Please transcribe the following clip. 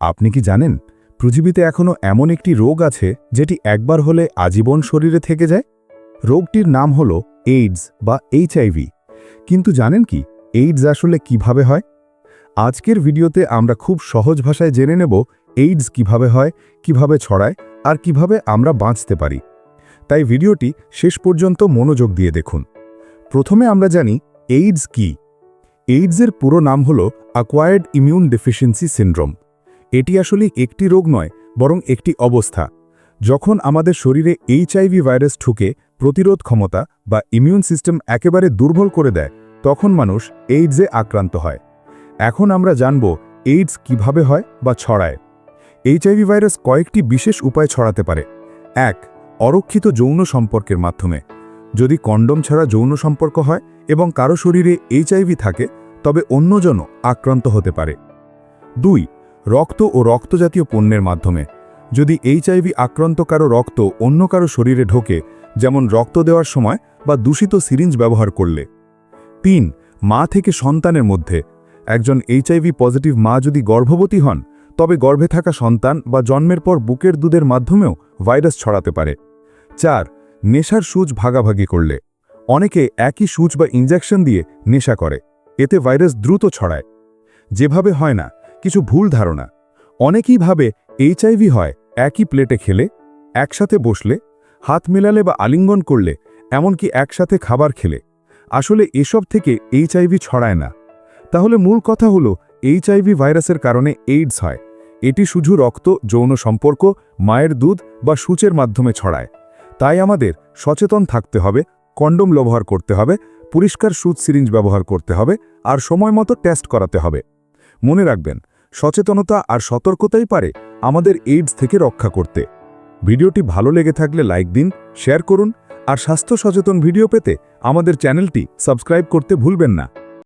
আপনি কি জানেন, পৃথিবীতে এখনও এমন একটি রোগ আছে যেটি একবার হলে আজীবন শরীরে থেকে যায়? রোগটির নাম হল এইডস বা এইচআইভি কিন্তু জানেন কি, এইডস আসলে কীভাবে হয়? আজকের ভিডিওতে আমরা খুব সহজ ভাষায় জেনে নেব এইডস কীভাবে হয়, কীভাবে ছড়ায় আর কীভাবে আমরা বাঁচতে পারি। তাই ভিডিওটি শেষ পর্যন্ত মনোযোগ দিয়ে দেখুন। প্রথমে আমরা জানি এইডস কি। এইডসের পুরো নাম হল অ্যাকোয়ার্ড ইমিউন ডেফিসিয়েন্সি সিন্ড্রোম এটি আসলে একটি রোগ নয়, বরং একটি অবস্থা। যখন আমাদের শরীরে এইচআইভি ভাইরাস ঠুকে প্রতিরোধ ক্ষমতা বা ইমিউন সিস্টেম একেবারে দুর্বল করে দেয়, তখন মানুষ এইডসে আক্রান্ত হয়। এখন আমরা জানব এইডস কীভাবে হয় বা ছড়ায়। এইচআইভি ভাইরাস কয়েকটি বিশেষ উপায় ছড়াতে পারে। এক, অরক্ষিত যৌন সম্পর্কের মাধ্যমে। যদি কন্ডম ছাড়া যৌন সম্পর্ক হয় এবং কারও শরীরে এইচআইভি থাকে, তবে অন্যজনও আক্রান্ত হতে পারে। দুই রক্ত ও রক্তজাতীয় পণ্যের মাধ্যমে। যদি এইচআইভি আক্রান্ত কারও রক্ত অন্য কারও শরীরে ঢোকে, যেমন রক্ত দেওয়ার সময় বা দূষিত সিরিঞ্জ ব্যবহার করলে। তিন, মা থেকে সন্তানের মধ্যে। একজন এইচআইভি পজিটিভ মা যদি গর্ভবতী হন, তবে গর্ভে থাকা সন্তান বা জন্মের পর বুকের দুধের মাধ্যমেও ভাইরাস ছড়াতে পারে। চার, নেশার সুচ ভাগাভাগি করলে। অনেকে একই সুচ বা ইঞ্জেকশন দিয়ে নেশা করে। এতে ভাইরাস দ্রুত ছড়ায়। যেভাবে হয় না কিছু ভুল ধারণা। অনেকেই ভাবে এইচআইভি হয় একই প্লেটে খেলে, একসাথে বসলে, হাত মেলালে বা আলিঙ্গন করলে, এমনকি একসাথে খাবার খেলে। আসলে এসব থেকে এইচআইভি ছড়ায় না। তাহলে মূল কথা হলো এইচআইভি ভাইরাসের কারণে এইডস হয়। এটি শুধু রক্ত, যৌন সম্পর্ক, মায়ের দুধ বা সূচের মাধ্যমে ছড়ায়। তাই আমাদের সচেতন থাকতে হবে, কন্ডোম ব্যবহার করতে হবে, পরিষ্কার সুচ সিরিঞ্জ ব্যবহার করতে হবে, আর সময় মতো টেস্ট করাতে হবে। মনে রাখবেন সচেতনতা আর সতর্কতাই পারে আমাদের এইডস থেকে রক্ষা করতে। ভিডিওটি ভালো লেগে থাকলে লাইক দিন, শেয়ার করুন আর স্বাস্থ্য সচেতন ভিডিও পেতে আমাদের চ্যানেলটি সাবস্ক্রাইব করতে ভুলবেন না।